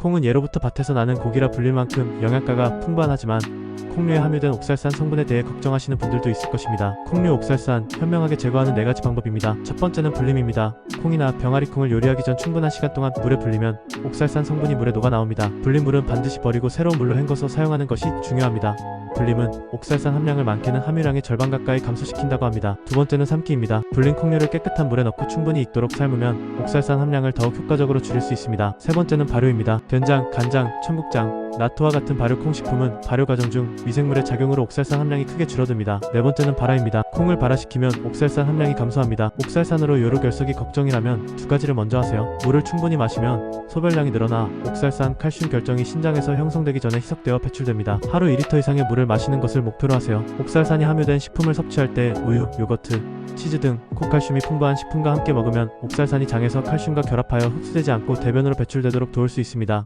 콩은 예로부터 밭에서 나는 고기라 불릴 만큼 영양가가 풍부하지만 콩류에 함유된 옥살산 성분에 대해 걱정하시는 분들도 있을 것입니다. 콩류 옥살산 현명하게 제거하는 네 가지 방법입니다. 첫 번째는 불림입니다. 콩이나 병아리 콩을 요리하기 전 충분한 시간 동안 물에 불리면 옥살산 성분이 물에 녹아 나옵니다. 불린 물은 반드시 버리고 새로운 물로 헹궈서 사용하는 것이 중요합니다. 불림은 옥살산 함량을 많게는 함유량의 절반 가까이 감소시킨다고 합니다. 두 번째는 삶기입니다. 불린 콩류를 깨끗한 물에 넣고 충분히 익도록 삶으면 옥살산 함량을 더욱 효과적으로 줄일 수 있습니다. 세 번째는 발효입니다. 된장, 간장, 청국장, 나토와 같은 발효 콩 식품은 발효 과정 중 미생물의 작용으로 옥살산 함량이 크게 줄어듭니다. 네 번째는 발화입니다. 콩을 발화시키면 옥살산 함량이 감소합니다. 옥살산으로 요로 결석이 걱정이라면 두 가지를 먼저 하세요. 물을 충분히 마시면 소변량이 늘어나 옥살산, 칼슘 결정이 신장에서 형성되기 전에 희석되어 배출됩니다. 하루 2리터 이상의 물을 마시는 것을 목표로 하세요. 옥살산이 함유된 식품을 섭취할 때 우유, 요거트, 치즈 등 고칼슘이 풍부한 식품과 함께 먹으면 옥살산이 장에서 칼슘과 결합하여 흡수되지 않고 대변으로 배출되도록 도울 수 있습니다.